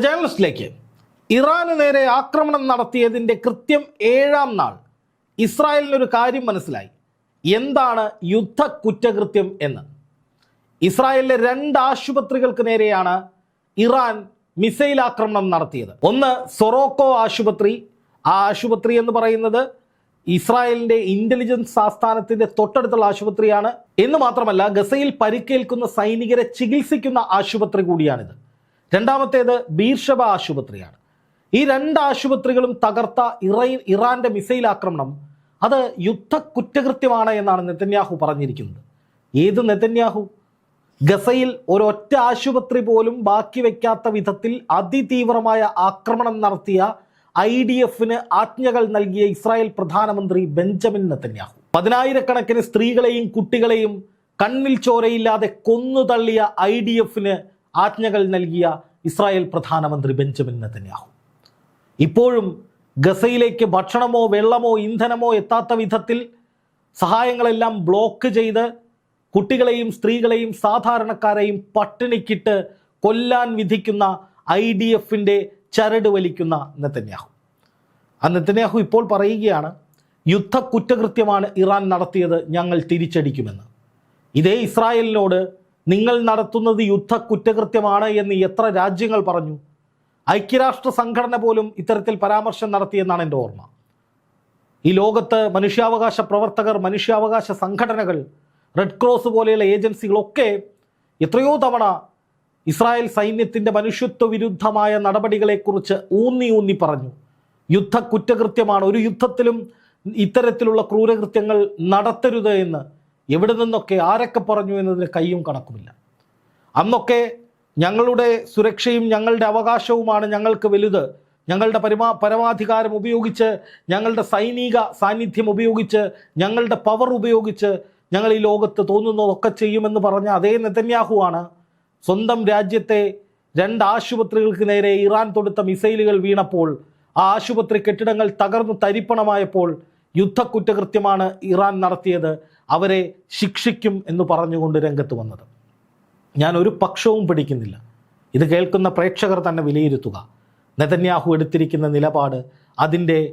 ജേർണലിസ്റ്റിലേക്ക് ഇറാന് നേരെ ആക്രമണം നടത്തിയതിന്റെ കൃത്യം ഏഴാം നാൾ. ഇസ്രായേലിനൊരു കാര്യം മനസ്സിലായി. എന്താണ് യുദ്ധ കുറ്റകൃത്യം എന്ന്? ഇസ്രായേലിലെ രണ്ട് ആശുപത്രികൾക്ക് നേരെയാണ് ഇറാൻ മിസൈൽ ആക്രമണം നടത്തിയത്. ഒന്ന് സൊറോക്കോ ആശുപത്രി. ആ ആശുപത്രി എന്ന് പറയുന്നത് ഇസ്രായേലിന്റെ ഇന്റലിജൻസ് ആസ്ഥാനത്തിന്റെ തൊട്ടടുത്തുള്ള ആശുപത്രിയാണ്. എന്ന് മാത്രമല്ല ഗസയിൽ പരിക്കേൽക്കുന്ന സൈനികരെ ചികിത്സിക്കുന്ന ആശുപത്രി കൂടിയാണിത്. രണ്ടാമത്തേത് ബീർഷബ ആശുപത്രിയാണ്. ഈ രണ്ട് ആശുപത്രികളും തകർത്ത ഇറൈ ഇറാന്റെ മിസൈൽ ആക്രമണം അത് യുദ്ധ കുറ്റകൃത്യമാണ് എന്നാണ് നെതന്യാഹു പറഞ്ഞിരിക്കുന്നത്. ഏത് നെതന്യാഹു? ഗസയിൽ ഒരൊറ്റ ആശുപത്രി പോലും ബാക്കി വയ്ക്കാത്ത വിധത്തിൽ അതിതീവ്രമായ ആക്രമണം നടത്തിയ ഐ ഡി എഫിന് ആജ്ഞകൾ നൽകിയ ഇസ്രായേൽ പ്രധാനമന്ത്രി ബെഞ്ചമിൻ നെതന്യാഹു. പതിനായിരക്കണക്കിന് സ്ത്രീകളെയും കുട്ടികളെയും കണ്ണിൽ ചോരയില്ലാതെ കൊന്നു തള്ളിയ ഐ ഡി എഫിന് ആജ്ഞകൾ നൽകിയ ഇസ്രായേൽ പ്രധാനമന്ത്രി ബെഞ്ചമിൻ നെതന്യാഹു. ഇപ്പോഴും ഗസയിലേക്ക് ഭക്ഷണമോ വെള്ളമോ ഇന്ധനമോ എത്താത്ത വിധത്തിൽ സഹായങ്ങളെല്ലാം ബ്ലോക്ക് ചെയ്ത് കുട്ടികളെയും സ്ത്രീകളെയും സാധാരണക്കാരെയും പട്ടിണിക്കിട്ട് കൊല്ലാൻ വിധിക്കുന്ന ഐ ഡി എഫിന്റെ ചരട് വലിക്കുന്ന നെതന്യാഹു. ആ നെത്തന്യാഹു ഇപ്പോൾ പറയുകയാണ് യുദ്ധ കുറ്റകൃത്യമാണ് ഇറാൻ നടത്തിയത് ഞങ്ങൾ തിരിച്ചടിക്കുമെന്ന്. ഇതേ ഇസ്രായേലിനോട് നിങ്ങൾ നടത്തുന്നത് യുദ്ധ കുറ്റകൃത്യമാണ് എന്ന് എത്ര രാജ്യങ്ങൾ പറഞ്ഞു. ഐക്യരാഷ്ട്ര സംഘടന പോലും ഇത്തരത്തിൽ പരാമർശം നടത്തിയെന്നാണ് എന്റെ ഓർമ്മ. ഈ ലോകത്ത് മനുഷ്യാവകാശ പ്രവർത്തകർ മനുഷ്യാവകാശ സംഘടനകൾ റെഡ് ക്രോസ് പോലെയുള്ള ഏജൻസികളൊക്കെ എത്രയോ തവണ ഇസ്രായേൽ സൈന്യത്തിന്റെ മനുഷ്യത്വ വിരുദ്ധമായ നടപടികളെക്കുറിച്ച് ഊന്നി ഊന്നി പറഞ്ഞു. യുദ്ധ കുറ്റകൃത്യമാണ് ഒരു യുദ്ധത്തിലും ഇത്തരത്തിലുള്ള ക്രൂരകൃത്യങ്ങൾ നടത്തരുത് എന്ന് എവിടെ നിന്നൊക്കെ ആരൊക്കെ പറഞ്ഞു എന്നതിന് കൈയും കണക്കുമില്ല. അന്നൊക്കെ ഞങ്ങളുടെ സുരക്ഷയും ഞങ്ങളുടെ അവകാശവുമാണ് ഞങ്ങൾക്ക് വലുത്. ഞങ്ങളുടെ പരമാ പരമാധികാരം ഉപയോഗിച്ച് ഞങ്ങളുടെ സൈനിക സാന്നിധ്യം ഉപയോഗിച്ച് ഞങ്ങളുടെ പവർ ഉപയോഗിച്ച് ഞങ്ങൾ ഈ ലോകത്ത് തോന്നുന്നതൊക്കെ ചെയ്യുമെന്ന് പറഞ്ഞ അതേ നെതന്യാഹുവാണ് സ്വന്തം രാജ്യത്തെ രണ്ട് ആശുപത്രികൾക്ക് നേരെ ഇറാൻ തൊടുത്ത മിസൈലുകൾ വീണപ്പോൾ ആ ആശുപത്രി കെട്ടിടങ്ങൾ തകർന്നു തരിപ്പണമായപ്പോൾ യുദ്ധ കുറ്റകൃത്യമാണ് ഇറാൻ നടത്തിയത് അവരെ ശിക്ഷിക്കും എന്ന് പറഞ്ഞുകൊണ്ട് രംഗത്ത് വന്നത്. ഞാൻ ഒരു പക്ഷവും പിടിക്കുന്നില്ല. ഇത് കേൾക്കുന്ന പ്രേക്ഷകർ തന്നെ വിലയിരുത്തുക. നെതന്യാഹു എടുത്തിരിക്കുന്ന നിലപാട് അതിന്റെ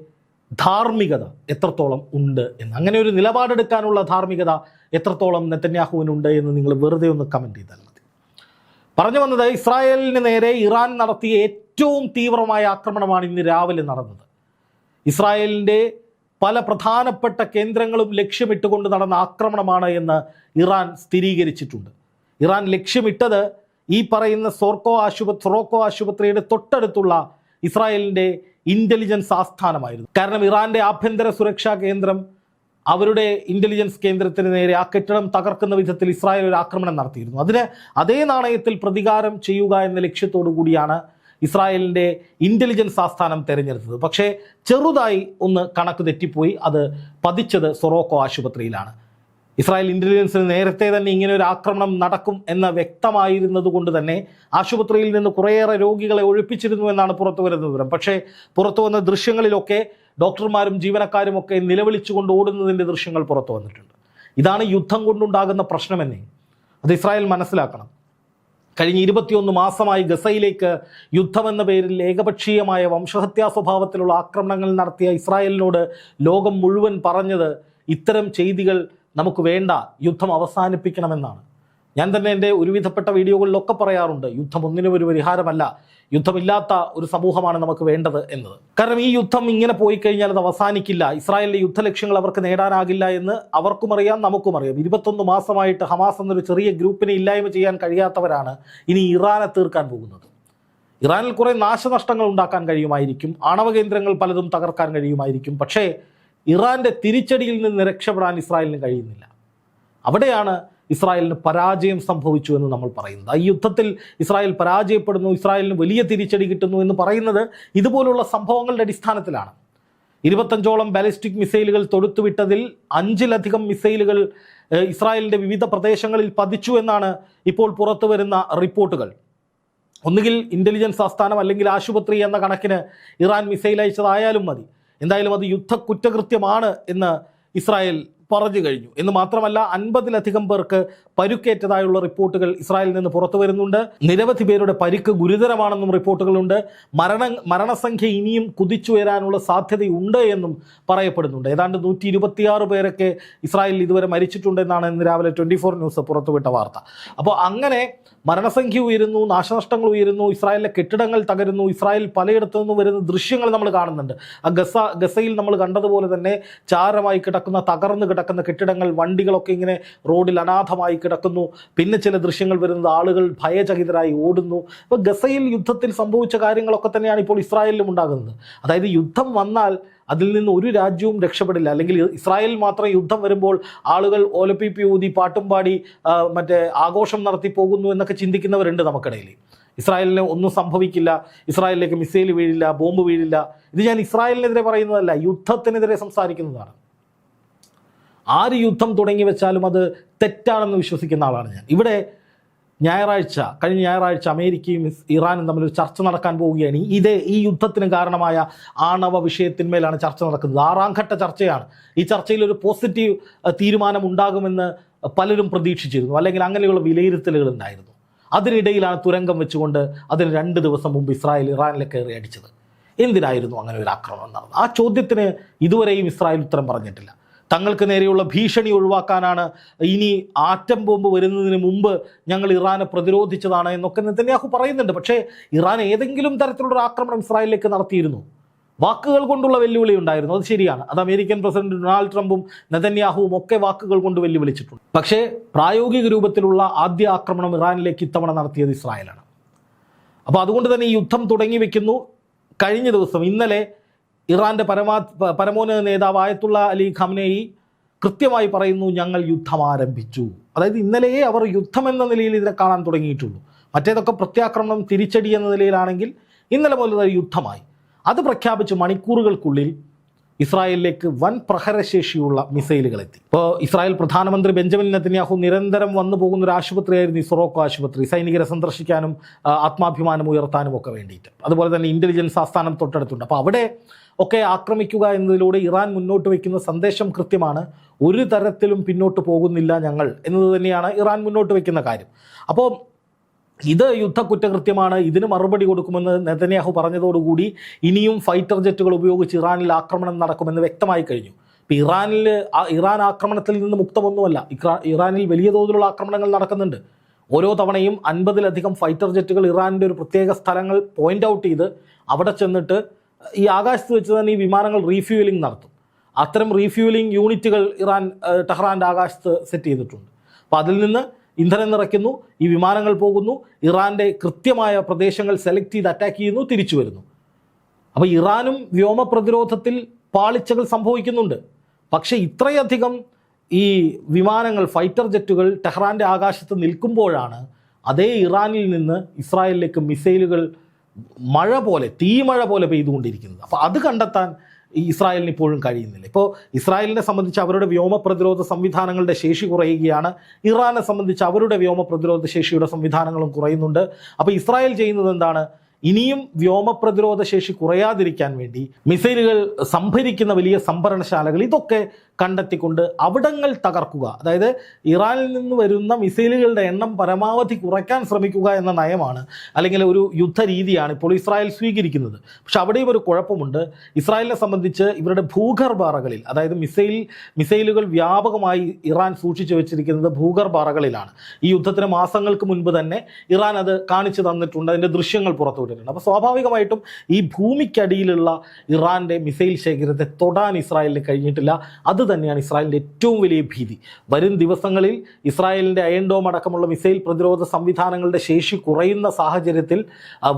ധാർമ്മികത എത്രത്തോളം ഉണ്ട് എന്ന്. അങ്ങനെ ഒരു നിലപാടെടുക്കാനുള്ള ധാർമ്മികത എത്രത്തോളം നെതന്യാഹുവിനുണ്ട് എന്ന് നിങ്ങൾ വെറുതെ ഒന്ന് കമന്റ് ചെയ്താൽ മതി. പറഞ്ഞു വന്നത് ഇസ്രായേലിന് നേരെ ഇറാൻ നടത്തിയ ഏറ്റവും തീവ്രമായ ആക്രമണമാണ് ഇന്ന് രാവിലെ നടന്നത്. ഇസ്രായേലിന്റെ പല പ്രധാനപ്പെട്ട കേന്ദ്രങ്ങളും ലക്ഷ്യമിട്ടുകൊണ്ട് നടന്ന ആക്രമണമാണ് എന്ന് ഇറാൻ സ്ഥിരീകരിച്ചിട്ടുണ്ട്. ഇറാൻ ലക്ഷ്യമിട്ടത് ഈ പറയുന്ന സോർക്കോ ആശുപത്രി സൊറോക്കോ ആശുപത്രിയുടെ തൊട്ടടുത്തുള്ള ഇസ്രായേലിന്റെ ഇന്റലിജൻസ് ആസ്ഥാനമായിരുന്നു. കാരണം ഇറാന്റെ ആഭ്യന്തര സുരക്ഷാ കേന്ദ്രം അവരുടെ ഇന്റലിജൻസ് കേന്ദ്രത്തിന് നേരെ ആ കെട്ടിടം തകർക്കുന്ന വിധത്തിൽ ഇസ്രായേൽ ഒരു ആക്രമണം നടത്തിയിരുന്നു. അതിന് അതേ നാണയത്തിൽ പ്രതികാരം ചെയ്യുക എന്ന ലക്ഷ്യത്തോടു കൂടിയാണ് ഇസ്രായേലിന്റെ ഇന്റലിജൻസ് ആസ്ഥാനം തിരഞ്ഞെടുത്തത്. പക്ഷേ ചെറുതായി ഒന്ന് കണക്ക് തെറ്റിപ്പോയി. അത് പതിച്ചത് സൊറോക്കോ ആശുപത്രിയിലാണ്. ഇസ്രായേൽ ഇന്റലിജൻസിന് നേരത്തെ തന്നെ ഇങ്ങനെ ഒരു ആക്രമണം നടക്കും എന്ന വ്യക്തമായിരുന്നതുകൊണ്ട് തന്നെ ആശുപത്രിയിൽ നിന്ന് കുറേയേറെ രോഗികളെ ഒഴിപ്പിച്ചിരുന്നു എന്നാണ് പുറത്തു വരുന്ന വിവരം. പക്ഷേ പുറത്തു വന്ന ദൃശ്യങ്ങളിലൊക്കെ ഡോക്ടർമാരും ജീവനക്കാരും ഒക്കെ നിലവിളിച്ചുകൊണ്ട് ഓടുന്നതിന്റെ ദൃശ്യങ്ങൾ പുറത്തു വന്നിട്ടുണ്ട്. ഇതാണ് യുദ്ധം കൊണ്ടുണ്ടാകുന്ന പ്രശ്നമെന്നേ. അത് ഇസ്രായേൽ മനസ്സിലാക്കണം. കഴിഞ്ഞ ഇരുപത്തിയൊന്ന് മാസമായി ഗസയിലേക്ക് യുദ്ധമെന്ന പേരിൽ ഏകപക്ഷീയമായ വംശഹത്യാ സ്വഭാവത്തിലുള്ള ആക്രമണങ്ങൾ നടത്തിയ ഇസ്രായേലിനോട് ലോകം മുഴുവൻ പറഞ്ഞത് ഇത്തരം ചെയ്തികൾ നമുക്ക് വേണ്ട യുദ്ധം അവസാനിപ്പിക്കണമെന്നാണ്. ഞാൻ തന്നെ എന്റെ ഒരുവിധപ്പെട്ട വീഡിയോകളിലൊക്കെ പറയാറുണ്ട് യുദ്ധം ഒന്നിനും ഒരു പരിഹാരമല്ല യുദ്ധമില്ലാത്ത ഒരു സമൂഹമാണ് നമുക്ക് വേണ്ടത് എന്നത്. കാരണം ഈ യുദ്ധം ഇങ്ങനെ പോയി കഴിഞ്ഞാൽ അത് അവസാനിക്കില്ല. ഇസ്രായേലിലെ യുദ്ധലക്ഷ്യങ്ങൾ അവർക്ക് നേടാനാകില്ല എന്ന് അവർക്കും അറിയാം നമുക്കും അറിയാം. ഇരുപത്തൊന്ന് മാസമായിട്ട് ഹമാസ് എന്നൊരു ചെറിയ ഗ്രൂപ്പിനെ ഇല്ലായ്മ ചെയ്യാൻ കഴിയാത്തവരാണ് ഇനി ഇറാനെ തീർക്കാൻ പോകുന്നത്. ഇറാനിൽ കുറേ നാശനഷ്ടങ്ങൾ ഉണ്ടാക്കാൻ കഴിയുമായിരിക്കും ആണവ കേന്ദ്രങ്ങൾ പലതും തകർക്കാൻ കഴിയുമായിരിക്കും. പക്ഷേ ഇറാന്റെ തിരിച്ചടിയിൽ നിന്ന് രക്ഷപ്പെടാൻ ഇസ്രായേലിന് കഴിയുന്നില്ല. അവിടെയാണ് ഇസ്രായേലിന് പരാജയം സംഭവിച്ചു എന്ന് നമ്മൾ പറയുന്നത്. ഈ യുദ്ധത്തിൽ ഇസ്രായേൽ പരാജയപ്പെടുന്നു ഇസ്രായേലിന് വലിയ തിരിച്ചടി കിട്ടുന്നു എന്ന് പറയുന്നത് ഇതുപോലുള്ള സംഭവങ്ങളുടെ അടിസ്ഥാനത്തിലാണ്. ഇരുപത്തഞ്ചോളം ബാലിസ്റ്റിക് മിസൈലുകൾ തൊടുത്തുവിട്ടതിൽ അഞ്ചിലധികം മിസൈലുകൾ ഇസ്രായേലിന്റെ വിവിധ പ്രദേശങ്ങളിൽ പതിച്ചു എന്നാണ് ഇപ്പോൾ പുറത്തു വരുന്ന റിപ്പോർട്ടുകൾ. ഒന്നുകിൽ ഇന്റലിജൻസ് ആസ്ഥാനം അല്ലെങ്കിൽ ആശുപത്രി എന്ന കണക്കിന് ഇറാൻ മിസൈൽ അയച്ചതായാലും മതി. എന്തായാലും അത് യുദ്ധ കുറ്റകൃത്യമാണ് എന്ന് ഇസ്രായേൽ പറഞ്ഞു കഴിഞ്ഞു. എന്ന് മാത്രമല്ല അൻപതിലധികം പേർക്ക് പരുക്കേറ്റതായുള്ള റിപ്പോർട്ടുകൾ ഇസ്രായേലിൽ നിന്ന് പുറത്തു വരുന്നുണ്ട്. നിരവധി പേരുടെ പരിക്ക് ഗുരുതരമാണെന്നും റിപ്പോർട്ടുകളുണ്ട്. മരണ മരണസംഖ്യ ഇനിയും കുതിച്ചുയരാനുള്ള സാധ്യതയുണ്ട് എന്നും പറയപ്പെടുന്നുണ്ട്. ഏതാണ്ട് നൂറ്റി ഇരുപത്തിയാറ് പേരൊക്കെ ഇസ്രായേലിൽ ഇതുവരെ മരിച്ചിട്ടുണ്ടെന്നാണ് ഇന്ന് രാവിലെ ട്വന്റി ഫോർ ന്യൂസ് പുറത്തുവിട്ട വാർത്ത. അപ്പോൾ അങ്ങനെ മരണസംഖ്യ ഉയരുന്നു നാശനഷ്ടങ്ങൾ ഉയരുന്നു ഇസ്രായേലിലെ കെട്ടിടങ്ങൾ തകരുന്നു ഇസ്രായേൽ പലയിടത്തു നിന്നും വരുന്ന ദൃശ്യങ്ങൾ നമ്മൾ കാണുന്നുണ്ട്. ആ ഗസ ഗസയിൽ നമ്മൾ കണ്ടതുപോലെ തന്നെ ചാരമായി കിടക്കുന്ന തകർന്നു കെട്ടിടങ്ങൾ വണ്ടികളൊക്കെ ഇങ്ങനെ റോഡിൽ അനാഥമായി കിടക്കുന്നു. പിന്നെ ചില ദൃശ്യങ്ങൾ വരുന്നത് ആളുകൾ ഭയചകിതരായി ഓടുന്നു. അപ്പോൾ ഗസയിൽ യുദ്ധത്തിൽ സംഭവിച്ച കാര്യങ്ങളൊക്കെ തന്നെയാണ് ഇപ്പോൾ ഇസ്രായേലിലും ഉണ്ടാകുന്നത്. അതായത് യുദ്ധം വന്നാൽ അതിൽ നിന്ന് ഒരു രാജ്യവും രക്ഷപ്പെടില്ല. അല്ലെങ്കിൽ ഇസ്രായേൽ മാത്രം യുദ്ധം വരുമ്പോൾ ആളുകൾ ഓലപ്പിപ്പി ഊതി പാട്ടും പാടി മറ്റേ ആഘോഷം നടത്തി പോകുന്നു എന്നൊക്കെ ചിന്തിക്കുന്നവരുണ്ട് നമുക്കിടയിൽ. ഇസ്രായേലിന് ഒന്നും സംഭവിക്കില്ല. ഇസ്രായേലിലേക്ക് മിസൈൽ വീഴില്ല ബോംബ് വീഴില്ല. ഇത് ഞാൻ ഇസ്രായേലിനെതിരെ പറയുന്നതല്ല യുദ്ധത്തിനെതിരെ സംസാരിക്കുന്നതാണ്. ആര് യുദ്ധം തുടങ്ങി വെച്ചാലും അത് തെറ്റാണെന്ന് വിശ്വസിക്കുന്ന ആളാണ് ഞാൻ. ഇവിടെ ഞായറാഴ്ച കഴിഞ്ഞ ഞായറാഴ്ച അമേരിക്കയും ഇറാനും തമ്മിൽ ഒരു ചർച്ച നടക്കാൻ പോവുകയാണ്. ഇതേ ഈ യുദ്ധത്തിന് കാരണമായ ആണവ വിഷയത്തിന്മേലാണ് ചർച്ച നടക്കുന്നത്. ആറാം ഘട്ട ചർച്ചയാണ്. ഈ ചർച്ചയിൽ ഒരു പോസിറ്റീവ് തീരുമാനം ഉണ്ടാകുമെന്ന് പലരും പ്രതീക്ഷിച്ചിരുന്നു. അല്ലെങ്കിൽ അങ്ങനെയുള്ള വിലയിരുത്തലുകൾ ഉണ്ടായിരുന്നു. അതിനിടയിലാണ് തുരങ്കം വെച്ചുകൊണ്ട് അതിന് രണ്ട് ദിവസം മുമ്പ് ഇസ്രായേൽ ഇറാനിലെ കയറി അടിച്ചത്. എന്തിനായിരുന്നു അങ്ങനെ ഒരു ആക്രമണം നടന്നത്? ആ ചോദ്യത്തിന് ഇതുവരെയും ഇസ്രായേൽ ഉത്തരം പറഞ്ഞിട്ടില്ല. തങ്ങൾക്ക് നേരെയുള്ള ഭീഷണി ഒഴിവാക്കാനാണ് ഇനി ആറ്റം ബോംബ് വരുന്നതിന് മുമ്പ് ഞങ്ങൾ ഇറാനെ പ്രതിരോധിച്ചതാണ് എന്നൊക്കെ നെതന്യാഹു പറയുന്നുണ്ട്. പക്ഷേ ഇറാൻ ഏതെങ്കിലും തരത്തിലുള്ള ആക്രമണം ഇസ്രായേലിലേക്ക് നടത്തിയിരുന്നു. വാക്കുകൾ കൊണ്ടുള്ള വെല്ലുവിളി ഉണ്ടായിരുന്നു. അത് ശരിയാണ്. അത് അമേരിക്കൻ പ്രസിഡന്റ് ഡൊണാൾഡ് ട്രംപും നെതന്യാഹുവും ഒക്കെ വാക്കുകൾ കൊണ്ട് വെല്ലുവിളിച്ചിട്ടുണ്ട്. പക്ഷേ പ്രായോഗിക രൂപത്തിലുള്ള ആദ്യ ആക്രമണം ഇറാനിലേക്ക് ഇത്തവണ നടത്തിയത് ഇസ്രായേലാണ്. അപ്പോൾ അതുകൊണ്ട് തന്നെ ഈ യുദ്ധം തുടങ്ങി വെക്കുന്നു. കഴിഞ്ഞ ദിവസം ഇന്നലെ ഇറാന്റെ പരമാ പരമോന്നത നേതാവ് ആയത്തുള്ള അലി ഖമനേയി കൃത്യമായി പറയുന്നു ഞങ്ങൾ യുദ്ധം ആരംഭിച്ചു. അതായത് ഇന്നലെയേ അവർ യുദ്ധം എന്ന നിലയിൽ ഇതിനെ കാണാൻ തുടങ്ങിയിട്ടുള്ളൂ. മറ്റേതൊക്കെ പ്രത്യാക്രമണം തിരിച്ചടി എന്ന നിലയിലാണെങ്കിൽ ഇന്നലെ മുതൽ യുദ്ധമായി. അത് പ്രഖ്യാപിച്ച് മണിക്കൂറുകൾക്കുള്ളിൽ ഇസ്രായേലിലേക്ക് വൻ പ്രഹരശേഷിയുള്ള മിസൈലുകൾ എത്തി ഇപ്പോൾ ഇസ്രായേൽ പ്രധാനമന്ത്രി ബെഞ്ചമിൻ നെത്തന്യാഹു നിരന്തരം വന്നു പോകുന്ന ഒരു ആശുപത്രിയായിരുന്നു ഇസ്രോക്കോ ആശുപത്രി. സൈനികരെ സന്ദർശിക്കാനും ആത്മാഭിമാനം ഉയർത്താനും ഒക്കെ വേണ്ടിയിട്ട്. അതുപോലെ തന്നെ ഇന്റലിജൻസ് ആസ്ഥാനം തൊട്ടടുത്തുണ്ട്. അപ്പോൾ അവിടെ ഒക്കെ ആക്രമിക്കുക എന്നതിലൂടെ ഇറാൻ മുന്നോട്ട് വയ്ക്കുന്ന സന്ദേശം കൃത്യമാണ്. ഒരു തരത്തിലും പിന്നോട്ട് പോകുന്നില്ല ഞങ്ങൾ എന്നത് തന്നെയാണ് ഇറാൻ മുന്നോട്ട് വയ്ക്കുന്ന കാര്യം. അപ്പോൾ ഇത് യുദ്ധ കുറ്റകൃത്യമാണ് ഇതിന് മറുപടി കൊടുക്കുമെന്ന് നെതന്യാഹു പറഞ്ഞതോടുകൂടി ഇനിയും ഫൈറ്റർ ജെറ്റുകൾ ഉപയോഗിച്ച് ഇറാനിൽ ആക്രമണം നടക്കുമെന്ന് വ്യക്തമായി കഴിഞ്ഞു. ഇപ്പം ഇറാനിൽ ഇറാൻ ആക്രമണത്തിൽ നിന്ന് മുക്തമൊന്നുമല്ല. ഇറാനിൽ വലിയ തോതിലുള്ള ആക്രമണങ്ങൾ നടക്കുന്നുണ്ട്. ഓരോ തവണയും അൻപതിലധികം ഫൈറ്റർ ജെറ്റുകൾ ഇറാനിന്റെ ഒരു പ്രത്യേക സ്ഥലങ്ങൾ പോയിന്റ് ഔട്ട് ചെയ്ത് അവിടെ ചെന്നിട്ട് ഈ ആകാശത്ത് വെച്ച് തന്നെ ഈ വിമാനങ്ങൾ റീഫ്യൂലിംഗ് നടത്തും. അത്തരം റീഫ്യൂലിംഗ് യൂണിറ്റുകൾ ഇറാൻ ടെഹ്റാന്റെ ആകാശത്ത് സെറ്റ് ചെയ്തിട്ടുണ്ട്. അപ്പോൾ അതിൽ നിന്ന് ഇന്ധനം നിറയ്ക്കുന്നു ഈ വിമാനങ്ങൾ പോകുന്നു ഇറാന്റെ കൃത്യമായ പ്രദേശങ്ങൾ സെലക്ട് ചെയ്ത് അറ്റാക്ക് ചെയ്യുന്നു തിരിച്ചു വരുന്നു. അപ്പോൾ ഇറാനും വ്യോമ പ്രതിരോധത്തിൽ പാളിച്ചകൾ സംഭവിക്കുന്നുണ്ട്. പക്ഷേ ഇത്രയധികം ഈ വിമാനങ്ങൾ ഫൈറ്റർ ജെറ്റുകൾ ടെഹ്റാന്റെ ആകാശത്ത് നിൽക്കുമ്പോഴാണ് അതേ ഇറാനിൽ നിന്ന് ഇസ്രായേലിലേക്ക് മിസൈലുകൾ മഴ പോലെ തീമഴ പോലെ പെയ്തുകൊണ്ടിരിക്കുന്നത്. അപ്പോൾ അത് കണ്ടെത്താൻ ഈ ഇസ്രായേലിന് ഇപ്പോഴും കഴിയുന്നില്ല. ഇപ്പോൾ ഇസ്രായേലിനെ സംബന്ധിച്ച് അവരുടെ വ്യോമ പ്രതിരോധ സംവിധാനങ്ങളുടെ ശേഷി കുറയുകയാണ്. ഇറാനെ സംബന്ധിച്ച് അവരുടെ വ്യോമ പ്രതിരോധ ശേഷിയുടെ സംവിധാനങ്ങളും കുറയുന്നുണ്ട്. അപ്പോൾ ഇസ്രായേൽ ചെയ്യുന്നത് എന്താണ്? ഇനിയും വ്യോമ പ്രതിരോധ ശേഷി കുറയാതിരിക്കാൻ വേണ്ടി മിസൈലുകൾ സംഭരിക്കുന്ന വലിയ സംഭരണശാലകൾ ഇതൊക്കെ കണ്ടെത്തിക്കൊണ്ട് അവിടങ്ങൾ തകർക്കുക. അതായത് ഇറാനിൽ നിന്ന് വരുന്ന മിസൈലുകളുടെ എണ്ണം പരമാവധി കുറയ്ക്കാൻ ശ്രമിക്കുക എന്ന നയമാണ്. അല്ലെങ്കിൽ ഒരു യുദ്ധ രീതിയാണ് ഇപ്പോൾ ഇസ്രായേൽ സ്വീകരിക്കുന്നത്. പക്ഷെ അവിടെയും ഒരു കുഴപ്പമുണ്ട്. ഇസ്രായേലിനെ സംബന്ധിച്ച് ഇവരുടെ ഭൂഗർഭാറകളിൽ അതായത് മിസൈൽ മിസൈലുകൾ വ്യാപകമായി ഇറാൻ സൂക്ഷിച്ചു വെച്ചിരിക്കുന്നത് ഭൂഗർഭാറകളിലാണ്. ഈ യുദ്ധത്തിന് മാസങ്ങൾക്ക് മുൻപ് തന്നെ ഇറാൻ അത് കാണിച്ചു തന്നിട്ടുണ്ട്. അതിന്റെ ദൃശ്യങ്ങൾ പുറത്തുവിട്ടിട്ടുണ്ട് അപ്പോൾ സ്വാഭാവികമായിട്ടും ഈ ഭൂമിക്കടിയിലുള്ള ഇറാന്റെ മിസൈൽ ശേഖരത്തെ തൊടാൻ ഇസ്രായേലിന് കഴിഞ്ഞിട്ടില്ല. അത് തന്നെയാണ് ഇസ്രായേലിന്റെ ഏറ്റവും വലിയ ഭീതി. വരും ദിവസങ്ങളിൽ ഇസ്രായേലിന്റെ അയൻഡോം അടക്കമുള്ള മിസൈൽ പ്രതിരോധ സംവിധാനങ്ങളുടെ ശേഷി കുറയുന്ന സാഹചര്യത്തിൽ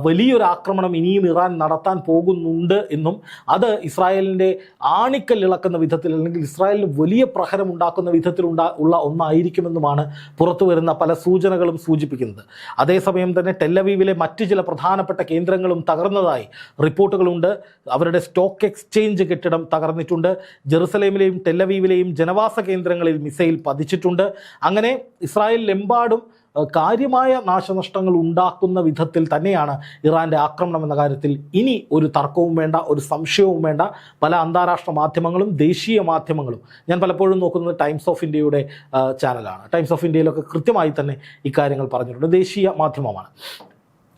വലിയൊരു ആക്രമണം ഇനിയും ഇറാൻ നടത്താൻ പോകുന്നുണ്ട് എന്നും അത് ഇസ്രായേലിന്റെ ആണിക്കൽ ഇളക്കുന്ന വിധത്തിൽ അല്ലെങ്കിൽ ഇസ്രായേലിന് വലിയ പ്രഹരം ഉണ്ടാക്കുന്ന വിധത്തിൽ ഉള്ള ഒന്നായിരിക്കുമെന്നുമാണ് പുറത്തു വരുന്ന പല സൂചനകളും സൂചിപ്പിക്കുന്നത്. അതേസമയം തന്നെ ടെല്ലവീവിലെ മറ്റ് ചില പ്രധാനപ്പെട്ട കേന്ദ്രങ്ങളും തകർന്നതായി റിപ്പോർട്ടുകളുണ്ട്. അവരുടെ സ്റ്റോക്ക് എക്സ്ചേഞ്ച് കെട്ടിടം തകർന്നിട്ടുണ്ട്. ജെറുസലേമിലെയും ടെല്ലവീവിലെയും ജനവാസ കേന്ദ്രങ്ങളിൽ മിസൈൽ പതിച്ചിട്ടുണ്ട്. അങ്ങനെ ഇസ്രായേലിലെമ്പാടും കാര്യമായ നാശനഷ്ടങ്ങൾ ഉണ്ടാക്കുന്ന വിധത്തിൽ തന്നെയാണ് ഇറാന്റെ ആക്രമണം എന്ന കാര്യത്തിൽ ഇനി ഒരു തർക്കവും വേണ്ട ഒരു സംശയവും വേണ്ട. പല അന്താരാഷ്ട്ര മാധ്യമങ്ങളും ദേശീയ മാധ്യമങ്ങളും. ഞാൻ പലപ്പോഴും നോക്കുന്നത് ടൈംസ് ഓഫ് ഇന്ത്യയുടെ ചാനലാണ്. ടൈംസ് ഓഫ് ഇന്ത്യയിലൊക്കെ കൃത്യമായി തന്നെ ഇക്കാര്യങ്ങൾ പറഞ്ഞിട്ടുണ്ട്. ദേശീയ മാധ്യമമാണ്.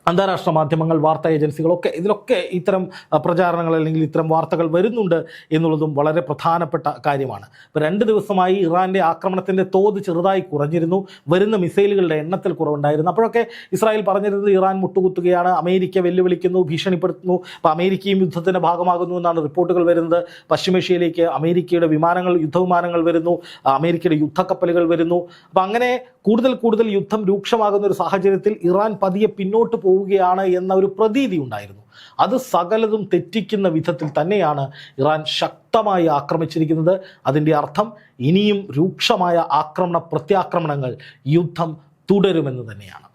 അന്താരാഷ്ട്ര മാധ്യമങ്ങൾ വാർത്താ ഏജൻസികളൊക്കെ ഇതിലൊക്കെ ഇത്തരം പ്രചാരണങ്ങൾ അല്ലെങ്കിൽ ഇത്തരം വാർത്തകൾ വരുന്നുണ്ട് എന്നുള്ളതും വളരെ പ്രധാനപ്പെട്ട കാര്യമാണ്. ഇപ്പോൾ രണ്ട് ദിവസമായി ഇറാന്റെ ആക്രമണത്തിന്റെ തോത് ചെറുതായി കുറഞ്ഞിരുന്നു. വരുന്ന മിസൈലുകളുടെ എണ്ണത്തിൽ കുറവുണ്ടായിരുന്നു. അപ്പോഴൊക്കെ ഇസ്രായേൽ പറഞ്ഞിരുന്നത് ഇറാൻ മുട്ടുകുത്തുകയാണ് അമേരിക്ക വെല്ലുവിളിക്കുന്നു ഭീഷണിപ്പെടുത്തുന്നു അപ്പോൾ അമേരിക്കയും യുദ്ധത്തിന്റെ ഭാഗമാകുന്നു എന്നാണ് റിപ്പോർട്ടുകൾ വരുന്നത്. പശ്ചിമേഷ്യയിലേക്ക് അമേരിക്കയുടെ വിമാനങ്ങൾ യുദ്ധവിമാനങ്ങൾ വരുന്നു അമേരിക്കയുടെ യുദ്ധക്കപ്പലുകൾ വരുന്നു. അപ്പോൾ അങ്ങനെ കൂടുതൽ കൂടുതൽ യുദ്ധം രൂക്ഷമാകുന്ന ഒരു സാഹചര്യത്തിൽ ഇറാൻ പതിയെ പിന്നോട്ട് പോവുകയാണ് എന്ന ഒരു പ്രതീതി ഉണ്ടായിരുന്നു. അത് സകലതും തെറ്റിക്കുന്ന വിധത്തിൽ തന്നെയാണ് ഇറാൻ ശക്തമായി ആക്രമിച്ചിരിക്കുന്നത്. അതിന്റെ അർത്ഥം ഇനിയും രൂക്ഷമായ ആക്രമണ പ്രത്യാക്രമണങ്ങൾ യുദ്ധം തുടരുമെന്ന് തന്നെയാണ്.